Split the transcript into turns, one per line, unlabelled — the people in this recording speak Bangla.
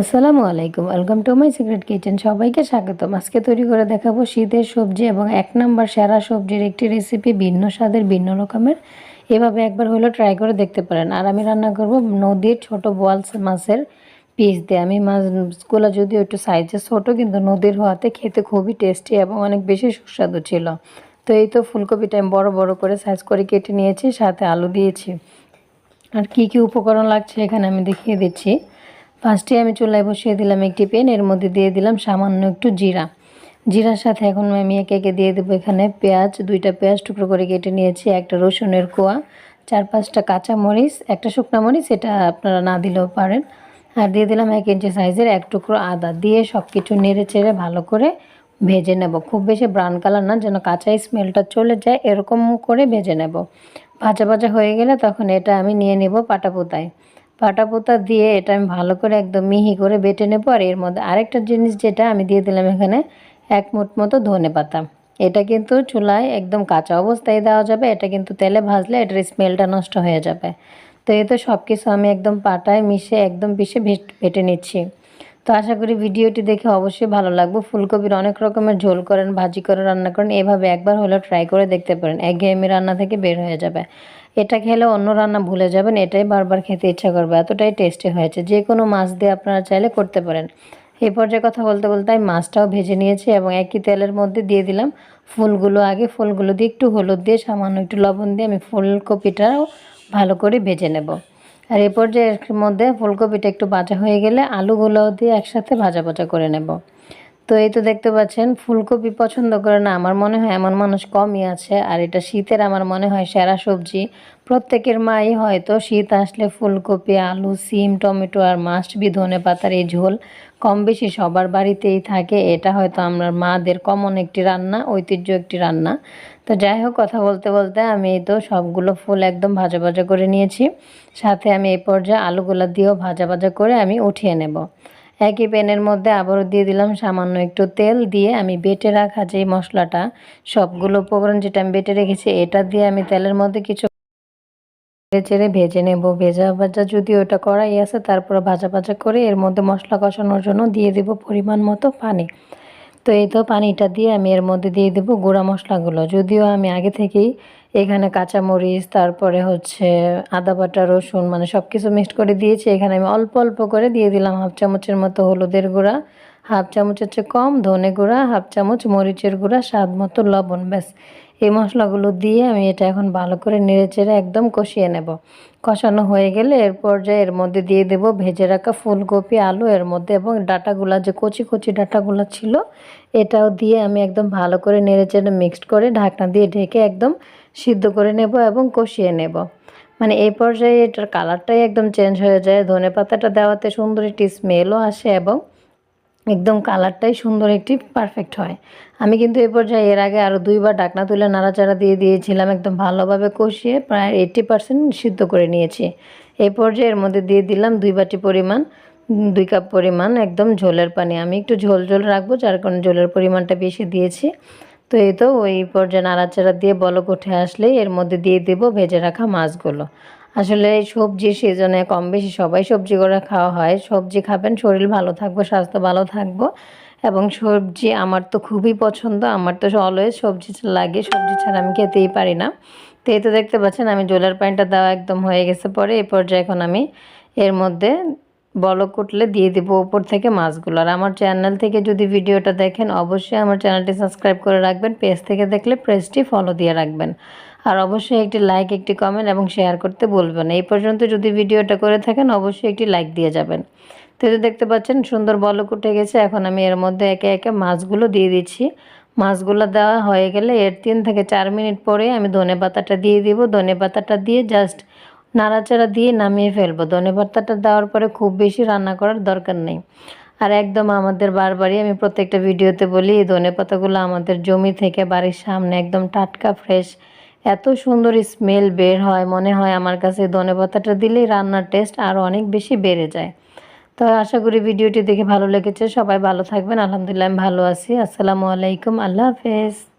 আসসালামু আলাইকুম welcome to my secret kitchen সবাইকে স্বাগতম। আজকে তৈরি করে দেখাবো শীতের সবজি এবং এক নম্বর সেরা সবজির একটি রেসিপি ভিন্ন স্বাদের, ভিন্ন রকমের। এভাবে একবার হলো ট্রাই করে দেখতে পারেন। আর আমি রান্না করব নদীর ছোট বোয়াল মাছের পিস দিয়ে। আমি মাছগুলো যদিও একটু সাইজে ছোটো, কিন্তু নদীর হওয়াতে খেতে খুবই টেস্টি এবং অনেক বেশি সুস্বাদু ছিল। তো এই তো ফুলকপিটা আমি বড় বড় করে সাইজ করে কেটে নিয়েছি, সাথে আলু দিয়েছি। আর কি কি উপকরণ লাগছে এখানে আমি দেখিয়ে দিচ্ছি। ফার্স্টে আমি চুলায় বসিয়ে দিলাম একটি পেন এর মধ্যে দিয়ে দিলাম সামান্য একটু জিরা। জিরার সাথে এখন আমি একে একে দিয়ে দেবো এখানে পেঁয়াজ, দুইটা পেঁয়াজ টুকরো করে কেটে নিয়েছি, একটা রসুনের কোয়া, চার পাঁচটা কাঁচা মরিচ, একটা শুকনো মরিচ, এটা আপনারা না দিলেও পারেন। আর দিয়ে দিলাম এক ইঞ্চি সাইজের এক টুকরো আদা। দিয়ে সব কিছু নেড়ে চেড়ে ভালো করে ভেজে নেব। খুব বেশি ব্রাউন কালার না, যেন কাঁচা স্মেলটা চলে যায়, এরকম করে ভেজে নেব। ভাজা ভাজা হয়ে গেলে তখন এটা আমি নিয়ে নেব পাটা পোতায় পাটা পোতা দিয়ে এটা আমি ভালো করে একদম মিহি করে বেটে নেব। আর এর মধ্যে আরেকটা জিনিস যেটা আমি দিয়ে দিলাম এখানে, এক মুঠ মতো ধনে পাতা। এটা কিন্তু চুলায় একদম কাঁচা অবস্থায় দেওয়া যাবে, এটা কিন্তু তেলে ভাজলে এটার স্মেলটা নষ্ট হয়ে যাবে। তো এই তো সব কিছু আমি একদম পাটায় মিশে একদম পিষে ভেটে নিচ্ছি। তো আশা করি ভিডিওটি দেখে অবশ্যই ভালো লাগবে। ফুলকপির অনেক রকমের ঝোল করেন, ভাজি করে রান্না করেন, এভাবে একবার হলেও ট্রাই করে দেখতে পারেন। একঘেয়েমি রান্না থেকে বের হয়ে যাবে। এটা খেলে অন্য রান্না ভুলে যাবেন, এটাই বারবার খেতে ইচ্ছা করবে। এতটাই টেস্টি হয়েছে। যে কোনো মাছ দিয়ে আপনারা চাইলে করতে পারেন। এই পর্যায়ে কথা বলতে বলতে আমি মাছটাও ভেজে নিয়েছি এবং একই তেলের মধ্যে দিয়ে দিলাম ফুলগুলো আগে। ফুলগুলো দিয়ে একটু হলুদ দিয়ে, সামান্য একটু লবণ দিয়ে আমি ফুলকপিটাও ভালো করে ভেজে নেব। আর এই পর্যায়ে এর মধ্যে ফুলকপিটা একটু ভাজা হয়ে গেলে আলুগুলো দিয়ে একসাথে ভাজা ভাজা করে নেব। তো এই তো দেখতে পাচ্ছেন, ফুলকপি পছন্দ করে না, আমার মনে হয় এমন মানুষ কমই আছে, আর এটা শীতের আমার মনে হয় সেরা সবজি। প্রত্যেকের মাই হয়তো শীত আসলে ফুলকপি, আলু, সিম, টমেটো আর মাস্ট বি ধনে পাতার এই ঝোল কম বেশি সবার বাড়িতেই থাকে, এটা হয়তো আমরা মাদের কমন একটি রান্না, ঐতিহ্য একটি রান্না। তো যাই হোক, কথা বলতে বলতে আমি এই তো সবগুলো ফুল একদম ভাজা ভাজা করে নিয়েছি, সাথে আমি এই পর্যায়ে আলুগুলো দিয়েও ভাজা ভাজা করে আমি উঠিয়ে নেব। একই প্যানের মধ্যে আবারও দিয়ে দিলাম সামান্য একটু তেল দিয়ে আমি বেটে রাখা যে মশলাটা, সবগুলো উপকরণ যেটা আমি বেটে রেখেছি, এটা দিয়ে আমি তেলের মধ্যে কিছু চেড়ে ভেজে নেব। ভেজা ভাজা যদি ওটা করাই আছে, তারপরে ভাজা ভাজা করে এর মধ্যে মশলা কষানোর জন্য দিয়ে দেব পরিমাণ মতো পানি। তো এই তো পানিটা দিয়ে আমি এর মধ্যে দিয়ে দেবো গুঁড়া মশলাগুলো। যদিও আমি আগে থেকেই এখানে কাঁচামরিচ, তারপরে হচ্ছে আদা বাটা, রসুন মানে সব কিছু মিক্সড করে দিয়েছি। এখানে আমি অল্প অল্প করে দিয়ে দিলাম হাফ চামচের মতো হলুদের গুঁড়া, হাফ চামচ হচ্ছে কম ধনে গুঁড়া, হাফ চামচ মরিচের গুঁড়া, স্বাদ মতো লবণ, ব্যাস। এই মশলাগুলো দিয়ে আমি এটা এখন ভালো করে নেড়ে চেড়ে একদম কষিয়ে নেব। কষানো হয়ে গেলে এর পর্যায়ে এর মধ্যে দিয়ে দেব ভেজে রাখা ফুলকপি, আলু, এর মধ্যে এবং ডাটাগুলো, যে কচি কচি ডাটাগুলো ছিল, এটাও দিয়ে আমি একদম ভালো করে নেড়ে চেড়ে মিক্সড করে ঢাকনা দিয়ে ঢেকে একদম সিদ্ধ করে নেব এবং কষিয়ে নেব। মানে এই পর্যায়ে এটার কালারটাই একদম চেঞ্জ হয়ে যায়। ধনে পাতাটা দেওয়াতে সুন্দর একটি স্মেলও আসে এবং একদম কালারটাই সুন্দর, একটি পারফেক্ট হয়। আমি কিন্তু এ পর্যায়ে এর আগে আরও দুইবার ডাকনা তুলে নাড়াচাড়া দিয়ে দিয়েছিলাম, একদম ভালোভাবে কষিয়ে প্রায় এইট্টি পার্সেন্ট সিদ্ধ করে নিয়েছি। এই পর্যায়ে এর মধ্যে দিয়ে দিলাম দুই বাটি পরিমাণ, দুই কাপ পরিমাণ একদম ঝোলের পানি। আমি একটু ঝোল ঝোল রাখব, যার কারণে ঝোলের পরিমাণটা বেশি দিয়েছি। তো এই তো ওই পর্যায়ে নাড়াচাড়া দিয়ে বলক উঠে আসলেই এর মধ্যে দিয়ে দেবো ভেজে রাখা মাছগুলো। আসলে সবজি সিজনে কম বেশি সবাই সবজি করে খাওয়া হয়। সবজি খাবেন, শরীর ভালো থাকব, স্বাস্থ্য ভালো থাকব। এবং সবজি আমার তো খুবই পছন্দ, আমার তো অলওয়েজ সবজি লাগে, সবজি ছাড়া আমি খেতেই পারি না। তো এই তো দেখতে পাচ্ছেন, আমি জলের পানিটা দেওয়া একদম হয়ে গেছে পরে এই পর্যায়ে এখন আমি এর মধ্যে বলক উঠলে দিয়ে দিব উপর থেকে মাছগুলো। আর আমার চ্যানেল থেকে যদি ভিডিওটা দেখেন, অবশ্যই আমার চ্যানেলটি সাবস্ক্রাইব করে রাখবেন পেজ থেকে দেখলে পেজটি ফলো দিয়ে রাখবেন। আর অবশ্যই একটি লাইক একটি কমেন্ট এবং শেয়ার করতে বলবেন এই পর্যন্ত যদি ভিডিওটা করে থাকেন, অবশ্যই একটি লাইক দিয়ে যাবেন। তো দেখতে পাচ্ছেন, সুন্দর বলক উঠে গেছে। এখন আমি এর মধ্যে একে একে মাছগুলো দিয়ে দিচ্ছি। মাছগুলো দেওয়া হয়ে গেলে এর তিন থেকে চার মিনিট পরে আমি ধনে পাতাটা দিয়ে দিব। ধনে পাতাটা দিয়ে জাস্ট নাড়াচাড়া দিয়ে নামিয়ে ফেলব। ধনে পাতাটা দেওয়ার পরে খুব বেশি রান্না করার দরকার নেই। আর একদম আমাদের বারবারই আমি প্রত্যেকটা ভিডিওতে বলি, এই ধনে পাতাগুলো আমাদের জমি থেকে বাড়ির সামনে একদম টাটকা ফ্রেশ এত সুন্দর স্মেল বের হয়, মনে হয় আমার কাছে ধনে পাতাটা দিলেই রান্নার টেস্ট আরও অনেক বেশি বেড়ে যায়। তো আশা করি ভিডিওটি দেখে ভালো লেগেছে, সবাই ভালো থাকবেন, আলহামদুলিল্লাহ আমি ভালো আছি, আসসালামু আলাইকুম, আল্লাহ হাফেজ।